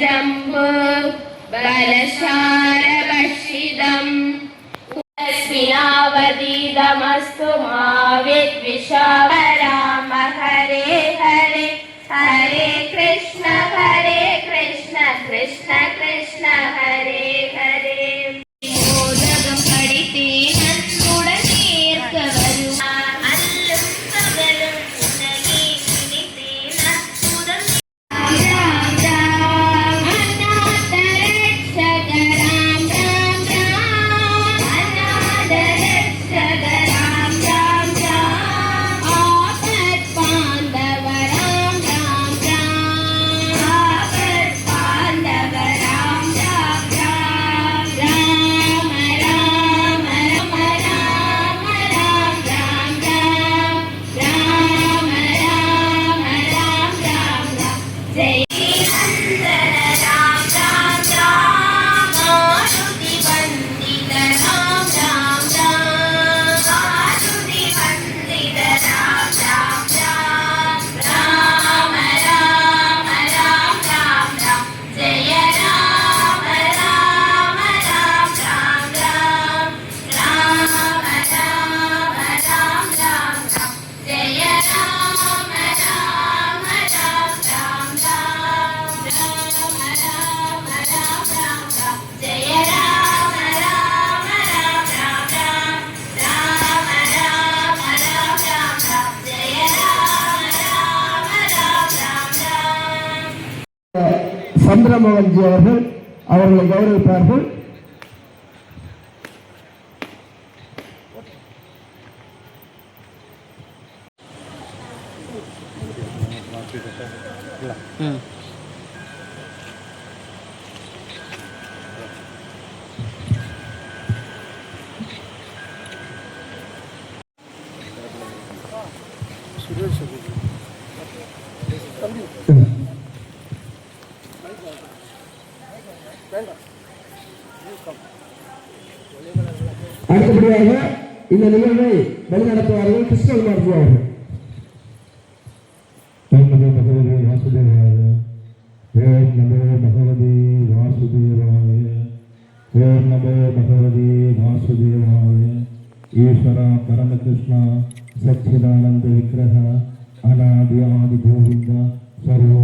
ജംബു ബലശാരഭക്ഷിതം തസ്മിനാവതീതമസ്തു മാ சந்திரமோகன்ஜி அவர்கள் அவர்களை கௌரவிப்பார்கள் அடுத்தபடியாக இந்த நிகழ்வை வழிநடத்துவார்கள் கிருஷ்ணகுமார்ஜி அவர்கள் ஓம் நமோ பகவதே வாசுதேவாய ஓம் நமோ பகவதே வாசுதேவாய ஓம் நமோ பகவதே வாசுதேவாய ஈஸ்வர பரமகிருஷ்ண சச்சிதானந்த விக்கிரக அநாதி ஆதி கோவிந்த சர்வோ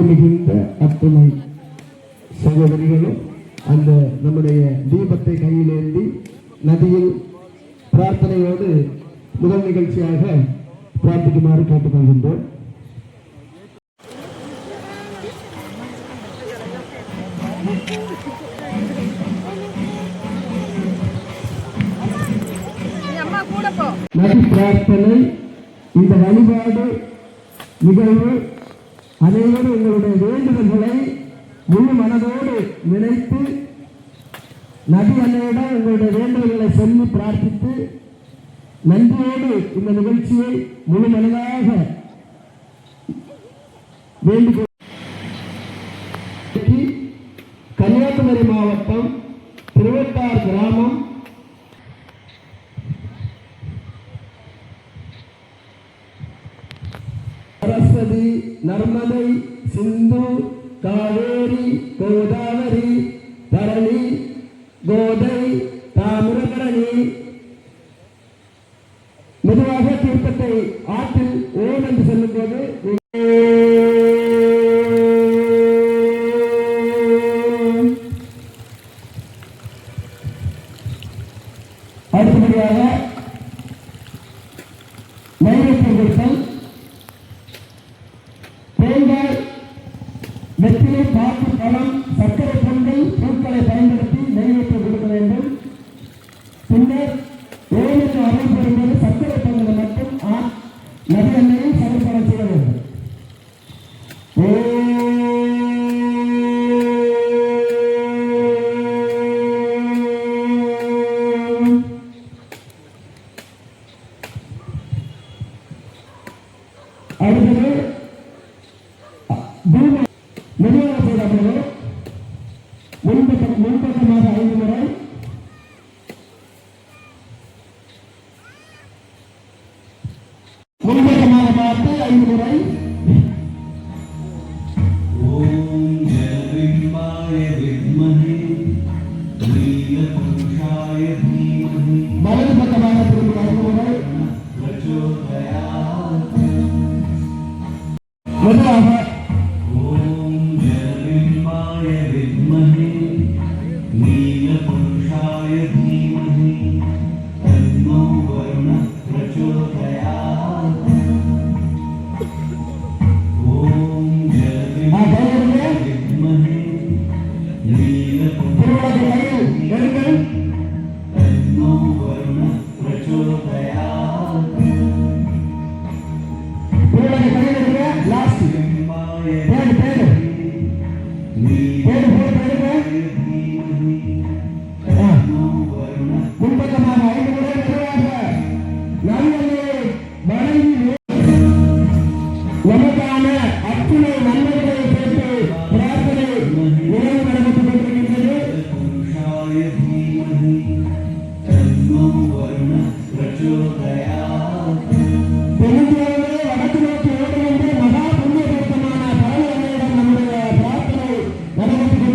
மிகுந்த அத்துணை சகோதரிகளும் அந்த நம்முடைய தீபத்தை கையிலேந்தி நதியில் பிரார்த்தனையோடு முதல் நிகழ்ச்சியாக பிரார்த்திக்குமாறு கேட்டுக்கொள்கின்றோம். நதி பிரார்த்தனை இந்த வழிபாடு நிகழ்வு அனைவரும் உங்களுடைய வேண்டுதல்களை முழு மனதோடு நினைத்து நபி அன்னையிடம் உங்களுடைய வேண்டுதல்களை சொல்லி பிரார்த்தித்து நன்றியோடு இந்த நிகழ்ச்சியை முழு மனதாக வேண்டுகோள் கன்னியாகுமரி மாவட்டம் திருவட்டார் கிராமம். சரஸ்வதி நர்மதை சிந்து காவேரி கோதாவரி பரணி கோதை தாமிரபரணி. மெதுவாக தீர்த்தத்தை ஆற்றில் ஓம் என்று சொல்லும்போது அடுத்தபடியாக Mineirão. గడికలు